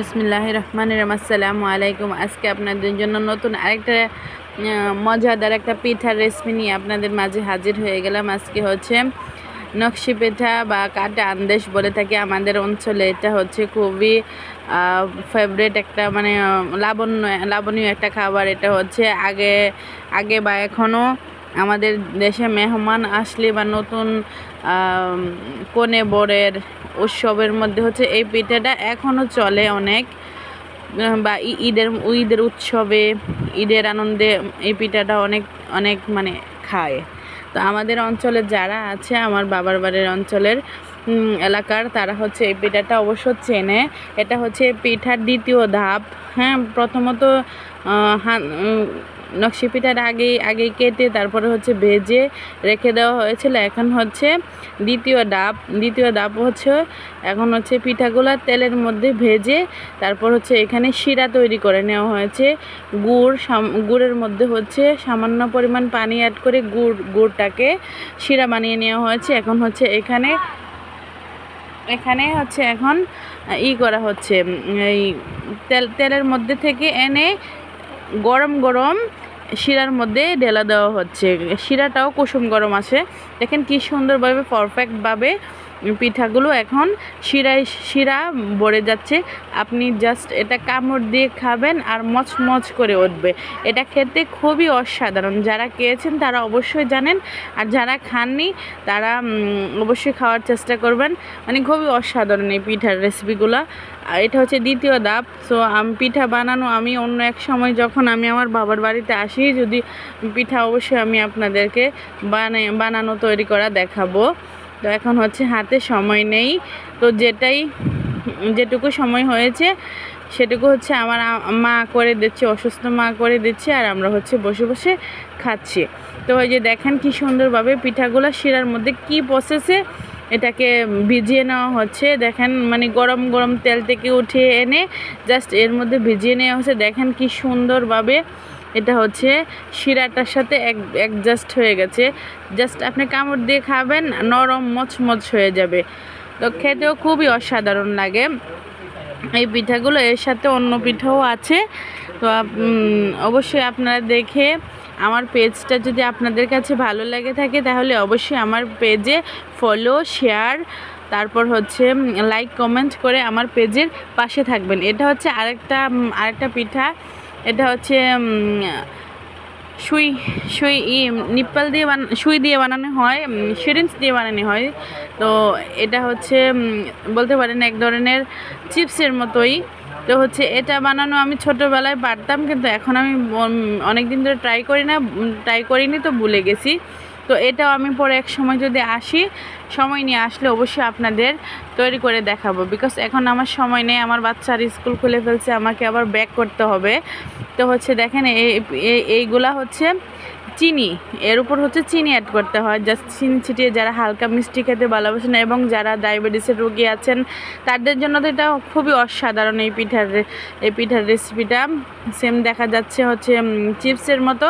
বিসমিল্লাহ রহমান রহম। আসসালামু আলাইকুম। আজকে আপনাদের জন্য নতুন আরেকটা মজাদার একটা পিঠার রেসিপি নিয়ে আপনাদের মাঝে হাজির হয়ে গেলাম। আজকে হচ্ছে নকশি পিঠা বা কাটা আন্দেশ বলে থাকি। আমাদের অঞ্চলে এটা হচ্ছে খুবই ফেভারেট একটা মানে লাবণ্য, লাবণীয় একটা খাবার। এটা হচ্ছে আগে আগে বা এখনও আমাদের দেশে মেহমান আসলে বা নতুন কনে বরের উৎসবের মধ্যে হচ্ছে এই পিঠাটা এখনও চলে অনেক বা ঈদের ঈদের উৎসবে, ঈদের আনন্দে এই পিঠাটা অনেক অনেক মানে খায়। তো আমাদের অঞ্চলে যারা আছে, আমার বাবার বাড়ির অঞ্চলের এলাকার তারা হচ্ছে এই পিঠাটা অবশ্য চেনে। এটা হচ্ছে পিঠার দ্বিতীয় ধাপ। হ্যাঁ প্রথমত নকশি পিঠার আগে আগে কেটে তারপরে হচ্ছে ভেজে রেখে দেওয়া হয়েছিল। এখন হচ্ছে দ্বিতীয় ডাব দ্বিতীয় ডাব হচ্ছে, এখন হচ্ছে পিঠাগুলো তেলের মধ্যে ভেজে তারপর হচ্ছে এখানে শিরা তৈরি করে নেওয়া হয়েছে। গুড় গুড়ের মধ্যে হচ্ছে সামান্য পরিমাণ পানি অ্যাড করে গুড়, গুড়টাকে শিরা বানিয়ে নেওয়া হয়েছে। এখন হচ্ছে এখানে এখানে হচ্ছে এখন ই করা হচ্ছে এই তেল, তেলের মধ্যে থেকে এনে গরম গরম শিরার মধ্যে ঢেলা দেওয়া হচ্ছে। শিরাটাও কুসুম গরম আছে। দেখেন কি সুন্দরভাবে পারফেক্টভাবে পিঠাগুলো এখন শিরায় শিরা ভরে যাচ্ছে। আপনি জাস্ট এটা কামড় দিয়ে খাবেন আর মচমচ করে উঠবে। এটা খেতে খুবই অসাধারণ। যারা খেয়েছেন তারা অবশ্যই জানেন। আর যারা খাননি, তারা অবশ্যই খাওয়ার চেষ্টা করবেন। মানে খুবই অসাধারণ এই পিঠার রেসিপিগুলো এটা হচ্ছে দ্বিতীয় ধাপ। সো আমি পিঠা বানানো, আমি অন্য এক সময় যখন আমি আমার বাবার বাড়িতে আসি, যদি পিঠা অবশ্যই আমি আপনাদেরকে বানানো, তৈরি করা দেখাবো। তো এখন হচ্ছে হাতে সময় নেই। তো যেটাই, যেটুকু সময় হয়েছে, সেটুকু হচ্ছে আমার মা করে দিচ্ছে, অসুস্থ মা করে দিচ্ছে আর আমরা হচ্ছে বসে বসে খাচ্ছি। তো ওই যে দেখেন কি সুন্দরভাবে পিঠাগুলো শিরার মধ্যে কি প্রসেসে এটাকে ভিজিয়ে নেওয়া হচ্ছে। দেখেন মানে গরম গরম তেল থেকে উঠিয়ে এনে জাস্ট এর মধ্যে ভিজিয়ে নেওয়া হচ্ছে। দেখেন কি সুন্দরভাবে এটা হচ্ছে শিরাটার সাথে এক অ্যাডজাস্ট হয়ে গেছে। জাস্ট আপনি কামড় দিয়ে খাবেন, নরম মচমচ হয়ে যাবে। তো খেতেও খুবই অসাধারণ লাগে। এই পিঠাগুলো এর সাথে অন্য পিঠাও আছে। তো অবশ্যই আপনারা দেখে আমার পেজটা যদি আপনাদের কাছে ভালো লাগে থাকে, তাহলে অবশ্যই আমার পেজে ফলো শেয়ার তারপর হচ্ছে লাইক কমেন্ট করে আমার পেজের পাশে থাকবেন। এটা হচ্ছে আরেকটা আরেকটা পিঠা। এটা হচ্ছে সুই সুই ই, নিপ্পাল দিয়ে বান, সুই দিয়ে বানানো হয় সিরিঞ্জ দিয়ে বানানো হয়। তো এটা হচ্ছে বলতে পারেন এক ধরনের চিপসের মতোই। তো হচ্ছে এটা বানানো আমি ছোটোবেলায় পারতাম, কিন্তু এখন আমি অনেক দিন ধরে ট্রাই করি না ট্রাই করিনি তো ভুলে গেছি। তো এটাও আমি পরে এক সময় যদি আসি, সময় নিয়ে আসলে অবশ্যই আপনাদের তৈরি করে দেখাবো। বিকজ এখন আমার সময় নেই, আমার বাচ্চার স্কুল খুলে ফেলছে, আমাকে আবার ব্যাক করতে হবে। তো হচ্ছে দেখেন, এই, এই- এইগুলা হচ্ছে চিনি। এর উপর হচ্ছে চিনি অ্যাড করতে হয়। জাস্ট চিনি ছিটিয়ে যারা হালকা মিষ্টি খেতে ভালোবাসেন এবং যারা ডায়াবেটিসের রোগী আছেন, তাদের জন্য তো এটা খুবই অসাধারণ এই পিঠার এই পিঠার রেসিপিটা সেম দেখা যাচ্ছে হচ্ছে চিপসের মতো।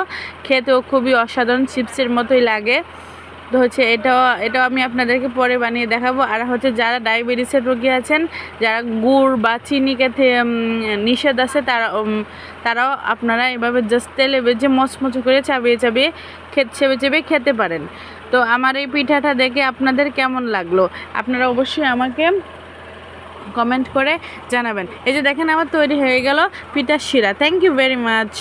খেতেও খুবই অসাধারণ চিপসের মতোই লাগে। তো হচ্ছে এটাও এটাও আমি আপনাদেরকে পরে বানিয়ে দেখাবো। আর হচ্ছে যারা ডায়াবেটিসের রোগী আছেন, যারা গুড় বা চিনি খেতে নিষেধ আছে, তারা তারাও আপনারা এভাবে জাস্ট তেলে বেজে মচমচো করে চাবিয়ে চাবিয়ে খেত চেবে চেবে খেতে পারেন। তো আমার এই পিঠাটা দেখে আপনাদের কেমন লাগল? আপনারা অবশ্যই আমাকে কমেন্ট করে জানাবেন। এই যে দেখেন, আমার তৈরি হয়ে গেল পিঠার শিরা। Thank you very much